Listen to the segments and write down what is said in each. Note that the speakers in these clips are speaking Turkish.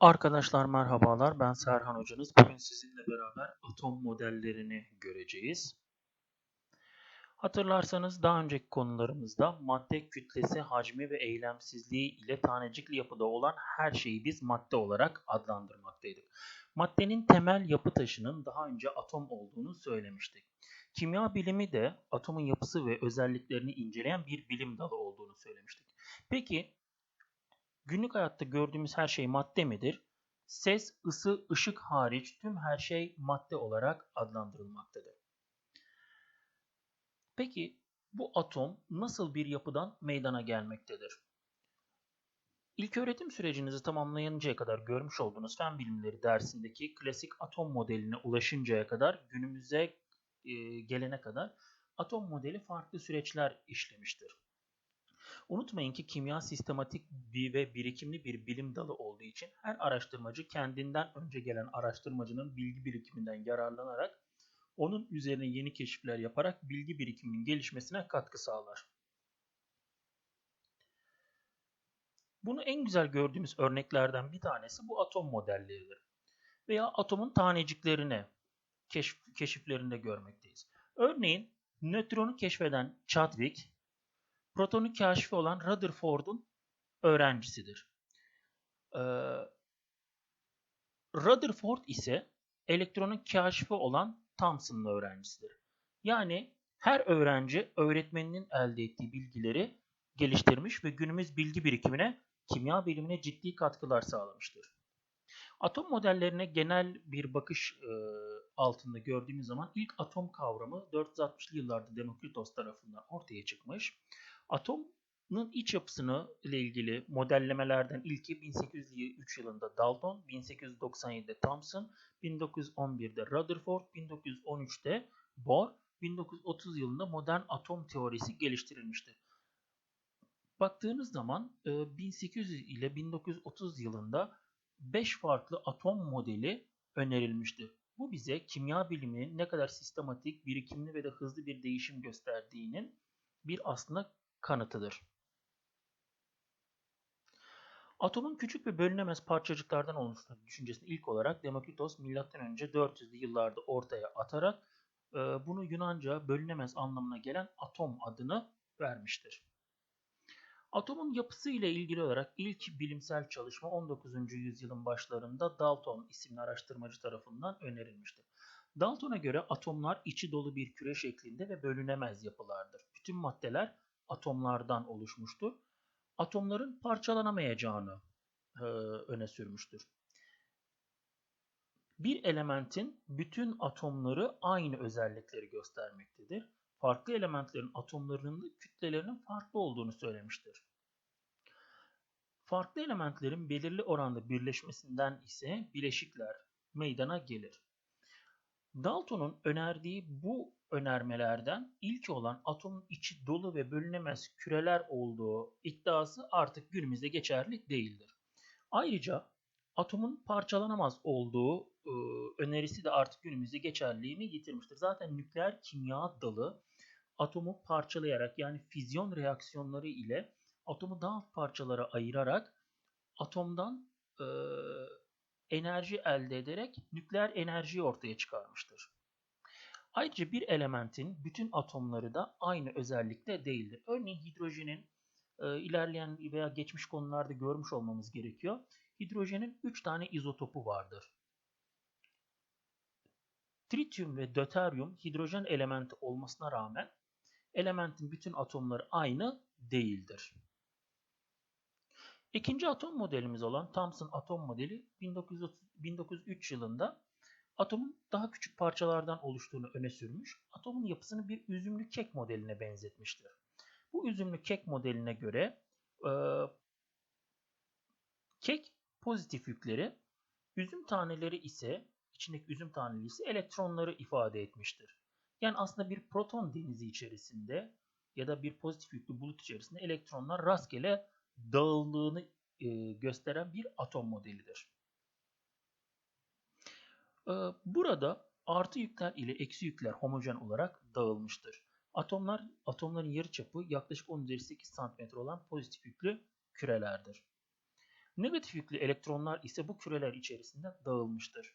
Arkadaşlar merhabalar. Ben Serhan hocanız. Bugün sizinle beraber atom modellerini göreceğiz. Hatırlarsanız daha önceki konularımızda madde kütlesi, hacmi ve eylemsizliği ile tanecikli yapıda olan her şeyi biz madde olarak adlandırmaktaydık. Maddenin temel yapı taşının daha önce atom olduğunu söylemiştik. Kimya bilimi de atomun yapısı ve özelliklerini inceleyen bir bilim dalı olduğunu söylemiştik. Peki Günlük hayatta gördüğümüz her şey madde midir? Ses, ısı, ışık hariç tüm her şey madde olarak adlandırılmaktadır. Peki bu atom nasıl bir yapıdan meydana gelmektedir? İlk öğretim sürecinizi tamamlayıncaya kadar görmüş olduğunuz fen bilimleri dersindeki klasik atom modeline ulaşıncaya kadar günümüze gelene kadar atom modeli farklı süreçler işlemiştir. Unutmayın ki kimya sistematik bir ve birikimli bir bilim dalı olduğu için her araştırmacı kendinden önce gelen araştırmacının bilgi birikiminden yararlanarak onun üzerine yeni keşifler yaparak bilgi birikiminin gelişmesine katkı sağlar. Bunu en güzel gördüğümüz örneklerden bir tanesi bu atom modelleridir. Veya atomun taneciklerini keşif, keşiflerinde görmekteyiz. Örneğin nötronu keşfeden Chadwick protonu kaşifi olan Rutherford'un öğrencisidir. Ee, Rutherford ise elektronun kaşifi olan Thomson'ın öğrencisidir. Yani her öğrenci öğretmeninin elde ettiği bilgileri geliştirmiş ve günümüz bilgi birikimine, kimya bilimine ciddi katkılar sağlamıştır. Atom modellerine genel bir bakış e, altında gördüğümüz zaman ilk atom kavramı 460'lı yıllarda Demokritos tarafından ortaya çıkmış. Atomun iç yapısını ile ilgili modellemelerden ilki 1803 yılında Dalton, 1897'de Thomson, 1911'de Rutherford, 1913'te Bohr, 1930 yılında modern atom teorisi geliştirilmiştir. Baktığınız zaman 1800 e, ile 1930 yılında 5 farklı atom modeli önerilmiştir. Bu bize kimya biliminin ne kadar sistematik, birikimli ve de hızlı bir değişim gösterdiğinin bir aslında kanıtıdır. Atomun küçük ve bölünemez parçacıklardan oluştuğu düşüncesini ilk olarak Demokritos M.Ö. 400'lü yıllarda ortaya atarak e, bunu Yunanca bölünemez anlamına gelen atom adını vermiştir. Atomun yapısı ile ilgili olarak ilk bilimsel çalışma 19. yüzyılın başlarında Dalton isimli araştırmacı tarafından önerilmiştir. Dalton'a göre atomlar içi dolu bir küre şeklinde ve bölünemez yapılardır. Bütün maddeler atomlardan oluşmuştur. Atomların parçalanamayacağını e, öne sürmüştür. Bir elementin bütün atomları aynı özellikleri göstermektedir. Farklı elementlerin atomlarının da kütlelerinin farklı olduğunu söylemiştir. Farklı elementlerin belirli oranda birleşmesinden ise bileşikler meydana gelir. Dalton'un önerdiği bu önermelerden ilki olan atomun içi dolu ve bölünemez küreler olduğu iddiası artık günümüzde geçerli değildir. Ayrıca atomun parçalanamaz olduğu e, önerisi de artık günümüzde geçerliğini yitirmiştir. Zaten nükleer kimya dalı atomu parçalayarak yani füzyon reaksiyonları ile atomu daha parçalara ayırarak atomdan e, enerji elde ederek nükleer enerjiyi ortaya çıkarmıştır. Ayrıca bir elementin bütün atomları da aynı özellikte değildir. Örneğin hidrojenin e, ilerleyen veya geçmiş konularda görmüş olmamız gerekiyor. Hidrojenin 3 tane izotopu vardır. Trityum ve döteryum hidrojen elementi olmasına rağmen elementin bütün atomları aynı değildir. İkinci atom modelimiz olan Thomson atom modeli 1930, 1903 yılında atomun daha küçük parçalardan oluştuğunu öne sürmüş. Atomun yapısını bir üzümlü kek modeline benzetmiştir. Bu üzümlü kek modeline göre e, kek pozitif yükleri, üzüm taneleri ise içindeki üzüm taneleri ise elektronları ifade etmiştir. Yani aslında bir proton denizi içerisinde ya da bir pozitif yüklü bulut içerisinde elektronlar rastgele dağıldığını e, gösteren bir atom modelidir. E, burada artı yükler ile eksi yükler homojen olarak dağılmıştır. Atomlar atomların yarıçapı yaklaşık 10 üzeri 8 cm olan pozitif yüklü kürelerdir. Negatif yüklü elektronlar ise bu küreler içerisinde dağılmıştır.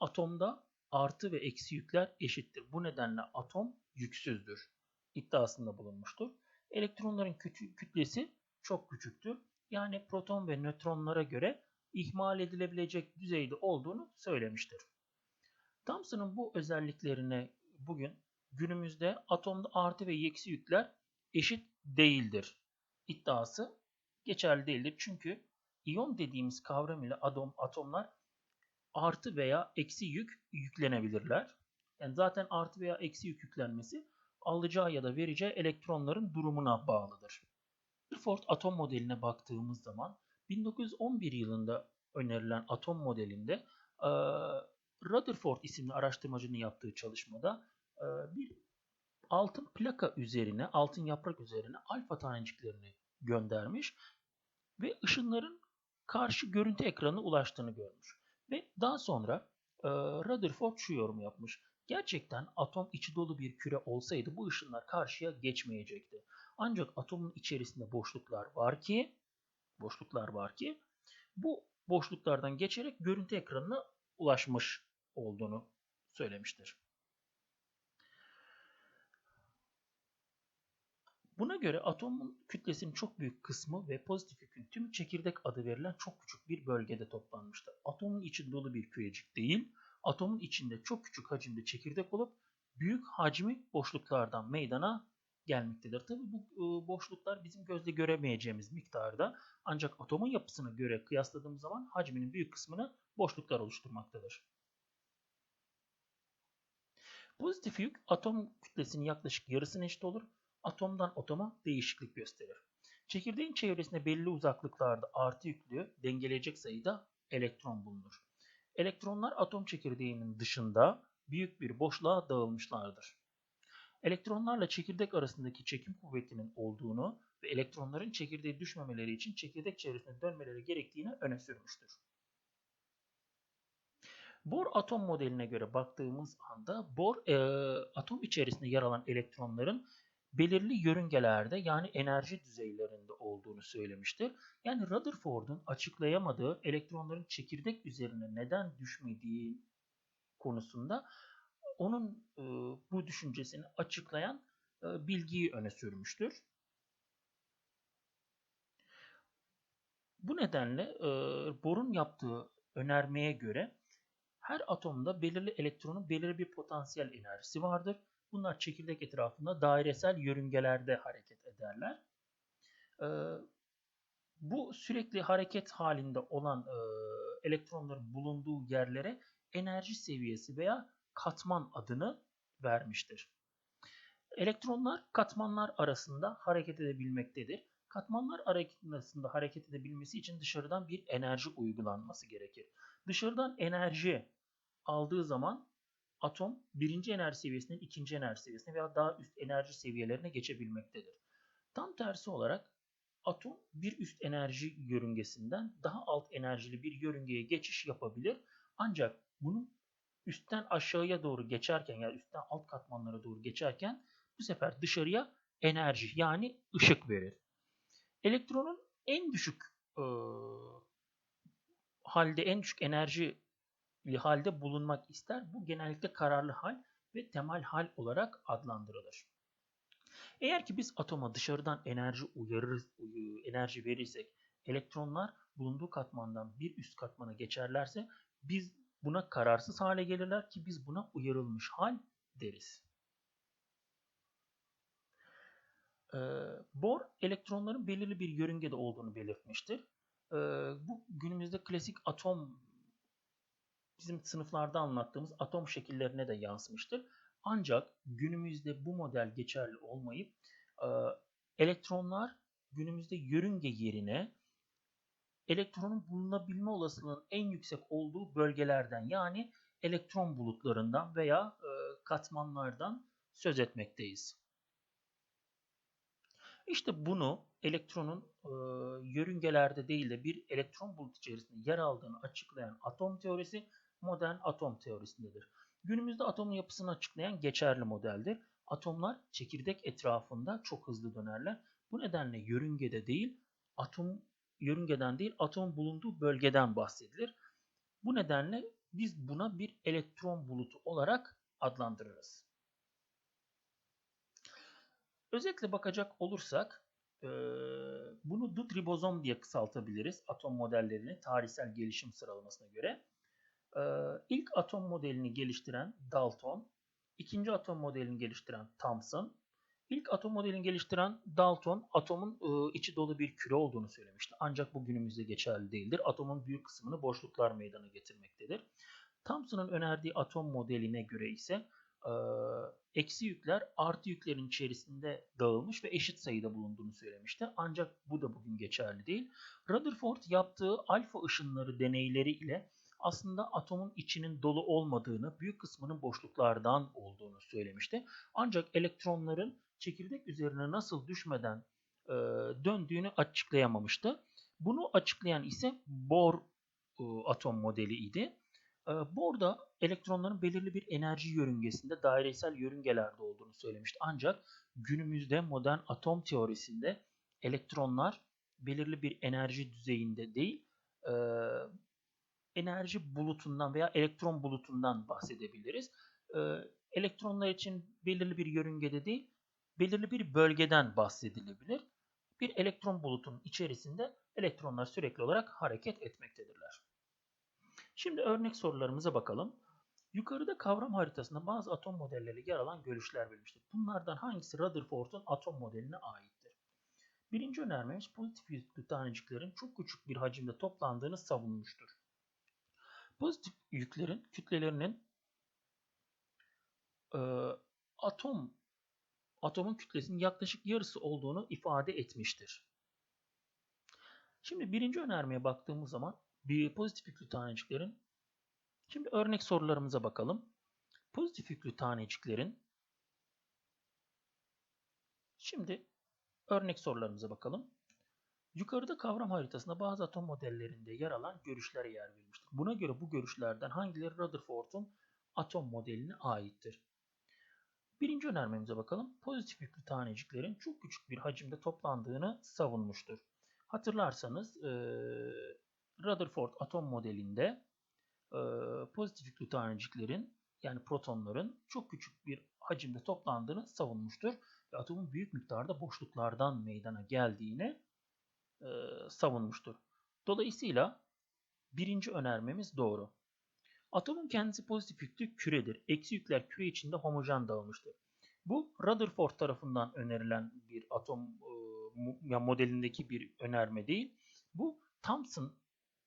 Atomda artı ve eksi yükler eşittir. Bu nedenle atom yüksüzdür. iddiasında bulunmuştur. Elektronların kütlesi çok küçüktür. Yani proton ve nötronlara göre ihmal edilebilecek düzeyde olduğunu söylemiştir. Thomson'ın bu özelliklerine bugün günümüzde atomda artı ve eksi yükler eşit değildir iddiası geçerli değildir. Çünkü iyon dediğimiz kavram ile atom, atomlar artı veya eksi yük yüklenebilirler. Yani zaten artı veya eksi yük yüklenmesi alacağı ya da vereceği elektronların durumuna bağlıdır. Rutherford atom modeline baktığımız zaman 1911 yılında önerilen atom modelinde Rutherford isimli araştırmacının yaptığı çalışmada bir altın plaka üzerine, altın yaprak üzerine alfa taneciklerini göndermiş ve ışınların karşı görüntü ekranına ulaştığını görmüş. Ve daha sonra Rutherford şu yorum yapmış. Gerçekten atom içi dolu bir küre olsaydı bu ışınlar karşıya geçmeyecekti. Ancak atomun içerisinde boşluklar var ki boşluklar var ki bu boşluklardan geçerek görüntü ekranına ulaşmış olduğunu söylemiştir. Buna göre atomun kütlesinin çok büyük kısmı ve pozitif yükün tümü çekirdek adı verilen çok küçük bir bölgede toplanmıştır. Atomun içi dolu bir kürecik değil, atomun içinde çok küçük hacimde çekirdek olup büyük hacmi boşluklardan meydana gelmektedir. Tabi bu e, boşluklar bizim gözle göremeyeceğimiz miktarda ancak atomun yapısına göre kıyasladığımız zaman hacminin büyük kısmını boşluklar oluşturmaktadır. Pozitif yük atom kütlesinin yaklaşık yarısına eşit olur. Atomdan atoma değişiklik gösterir. Çekirdeğin çevresinde belli uzaklıklarda artı yüklü dengeleyecek sayıda elektron bulunur. Elektronlar atom çekirdeğinin dışında büyük bir boşluğa dağılmışlardır. Elektronlarla çekirdek arasındaki çekim kuvvetinin olduğunu ve elektronların çekirdeğe düşmemeleri için çekirdek çevresinde dönmeleri gerektiğini öne sürmüştür. Bohr atom modeline göre baktığımız anda Bohr e, atom içerisinde yer alan elektronların belirli yörüngelerde yani enerji düzeylerinde olduğunu söylemiştir. Yani Rutherford'un açıklayamadığı elektronların çekirdek üzerine neden düşmediği konusunda onun e, bu düşüncesini açıklayan e, bilgiyi öne sürmüştür. Bu nedenle e, Bohr'un yaptığı önermeye göre her atomda belirli elektronun belirli bir potansiyel enerjisi vardır. Bunlar çekirdek etrafında dairesel yörüngelerde hareket ederler. Bu sürekli hareket halinde olan elektronların bulunduğu yerlere enerji seviyesi veya katman adını vermiştir. Elektronlar katmanlar arasında hareket edebilmektedir. Katmanlar arasında hareket edebilmesi için dışarıdan bir enerji uygulanması gerekir. Dışarıdan enerji aldığı zaman atom birinci enerji seviyesinden ikinci enerji seviyesine veya daha üst enerji seviyelerine geçebilmektedir. Tam tersi olarak atom bir üst enerji yörüngesinden daha alt enerjili bir yörüngeye geçiş yapabilir. Ancak bunun üstten aşağıya doğru geçerken ya yani üstten alt katmanlara doğru geçerken bu sefer dışarıya enerji yani ışık verir. Elektronun en düşük e, halde en düşük enerji halde bulunmak ister. Bu genellikle kararlı hal ve temel hal olarak adlandırılır. Eğer ki biz atoma dışarıdan enerji uyarır, enerji verirsek elektronlar bulunduğu katmandan bir üst katmana geçerlerse biz buna kararsız hale gelirler ki biz buna uyarılmış hal deriz. Ee, Bohr elektronların belirli bir yörüngede olduğunu belirtmiştir. Ee, bu günümüzde klasik atom bizim sınıflarda anlattığımız atom şekillerine de yansımıştır. Ancak günümüzde bu model geçerli olmayıp e, elektronlar günümüzde yörünge yerine elektronun bulunabilme olasılığının en yüksek olduğu bölgelerden yani elektron bulutlarından veya e, katmanlardan söz etmekteyiz. İşte bunu elektronun e, yörüngelerde değil de bir elektron bulut içerisinde yer aldığını açıklayan atom teorisi modern atom teorisindedir. Günümüzde atomun yapısını açıklayan geçerli modeldir. Atomlar çekirdek etrafında çok hızlı dönerler. Bu nedenle yörüngede değil, atom yörüngeden değil atomun bulunduğu bölgeden bahsedilir. Bu nedenle biz buna bir elektron bulutu olarak adlandırırız. Özetle bakacak olursak e, bunu dut ribozom diye kısaltabiliriz atom modellerini tarihsel gelişim sıralamasına göre. E, ilk atom modelini geliştiren Dalton, ikinci atom modelini geliştiren Thomson, ilk atom modelini geliştiren Dalton atomun e, içi dolu bir küre olduğunu söylemişti. Ancak bu günümüzde geçerli değildir. Atomun büyük kısmını boşluklar meydana getirmektedir. Thomson'ın önerdiği atom modeline göre ise eksi yükler artı yüklerin içerisinde dağılmış ve eşit sayıda bulunduğunu söylemişti. Ancak bu da bugün geçerli değil. Rutherford yaptığı alfa ışınları deneyleri ile aslında atomun içinin dolu olmadığını, büyük kısmının boşluklardan olduğunu söylemişti. Ancak elektronların çekirdek üzerine nasıl düşmeden e, döndüğünü açıklayamamıştı. Bunu açıklayan ise Bohr e, atom modeli idi. E, Bohr'da elektronların belirli bir enerji yörüngesinde dairesel yörüngelerde olduğunu söylemişti. Ancak günümüzde modern atom teorisinde elektronlar belirli bir enerji düzeyinde değil, e, enerji bulutundan veya elektron bulutundan bahsedebiliriz. E, elektronlar için belirli bir yörüngede değil, belirli bir bölgeden bahsedilebilir. Bir elektron bulutunun içerisinde elektronlar sürekli olarak hareket etmektedirler. Şimdi örnek sorularımıza bakalım. Yukarıda kavram haritasında bazı atom modelleri yer alan görüşler verilmiştir. Bunlardan hangisi Rutherford'un atom modeline aittir? Birinci önermemiz pozitif yüklü taneciklerin çok küçük bir hacimde toplandığını savunmuştur. Pozitif yüklerin kütlelerinin e, atom atomun kütlesinin yaklaşık yarısı olduğunu ifade etmiştir. Şimdi birinci önermeye baktığımız zaman bir pozitif yüklü taneciklerin Şimdi örnek sorularımıza bakalım. Pozitif yüklü taneciklerin Şimdi örnek sorularımıza bakalım. Yukarıda kavram haritasında bazı atom modellerinde yer alan görüşlere yer verilmiştir. Buna göre bu görüşlerden hangileri Rutherford'un atom modeline aittir? Birinci önermemize bakalım. Pozitif yüklü taneciklerin çok küçük bir hacimde toplandığını savunmuştur. Hatırlarsanız e, Rutherford atom modelinde e, pozitif yüklü taneciklerin yani protonların çok küçük bir hacimde toplandığını savunmuştur. Ve atomun büyük miktarda boşluklardan meydana geldiğini e, savunmuştur. Dolayısıyla birinci önermemiz doğru. Atomun kendisi pozitif yüklü küredir. Eksi yükler küre içinde homojen dağılmıştır. Bu Rutherford tarafından önerilen bir atom e, modelindeki bir önerme değil. Bu Thomson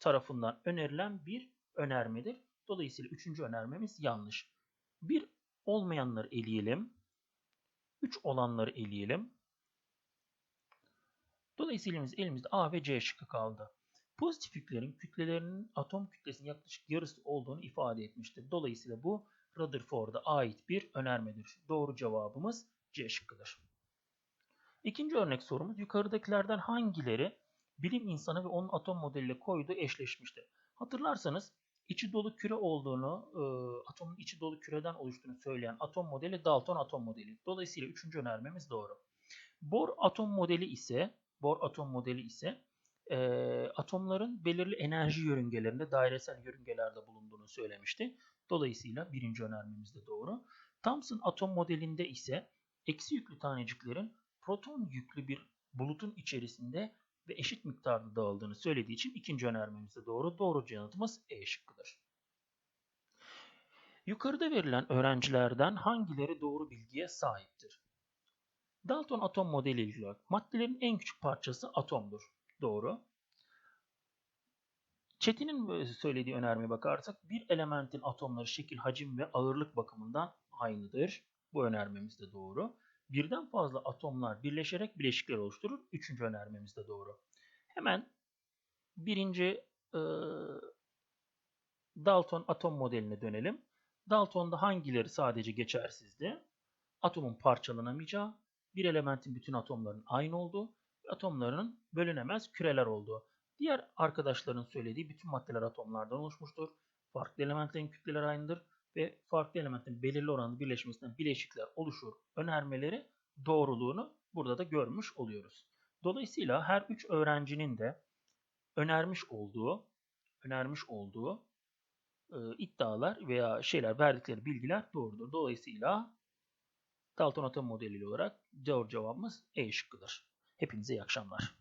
tarafından önerilen bir önermedir. Dolayısıyla üçüncü önermemiz yanlış. Bir olmayanları eleyelim. Üç olanları eleyelim. Dolayısıyla elimizde A ve C şıkkı kaldı. Pozitif yüklerin kütlelerinin atom kütlesinin yaklaşık yarısı olduğunu ifade etmiştir. Dolayısıyla bu Rutherford'a ait bir önermedir. Doğru cevabımız C şıkkıdır. İkinci örnek sorumuz yukarıdakilerden hangileri bilim insanı ve onun atom modeliyle koyduğu eşleşmiştir? Hatırlarsanız içi dolu küre olduğunu, e, atomun içi dolu küreden oluştuğunu söyleyen atom modeli Dalton atom modeli. Dolayısıyla üçüncü önermemiz doğru. Bohr atom modeli ise Bohr atom modeli ise e, atomların belirli enerji yörüngelerinde dairesel yörüngelerde bulunduğunu söylemişti. Dolayısıyla birinci önermemiz de doğru. Thomson atom modelinde ise eksi yüklü taneciklerin proton yüklü bir bulutun içerisinde ve eşit miktarda dağıldığını söylediği için ikinci önermemiz de doğru. Doğru yanıtımız E şıkkıdır. Yukarıda verilen öğrencilerden hangileri doğru bilgiye sahiptir? Dalton atom modeli olarak maddelerin en küçük parçası atomdur. Doğru. Çetin'in söylediği önermeye bakarsak bir elementin atomları şekil, hacim ve ağırlık bakımından aynıdır. Bu önermemiz de doğru. Birden fazla atomlar birleşerek bileşikler oluşturur. Üçüncü önermemiz de doğru. Hemen birinci e, Dalton atom modeline dönelim. Dalton'da hangileri sadece geçersizdi? Atomun parçalanamayacağı, bir elementin bütün atomların aynı olduğu atomlarının bölünemez küreler olduğu. Diğer arkadaşların söylediği bütün maddeler atomlardan oluşmuştur. Farklı elementlerin kütleleri aynıdır ve farklı elementin belirli oranda birleşmesinden bileşikler oluşur önermeleri doğruluğunu burada da görmüş oluyoruz. Dolayısıyla her üç öğrencinin de önermiş olduğu önermiş olduğu e, iddialar veya şeyler verdikleri bilgiler doğrudur. Dolayısıyla Dalton atom modeli olarak doğru cevabımız E şıkkıdır. Hepinize iyi akşamlar.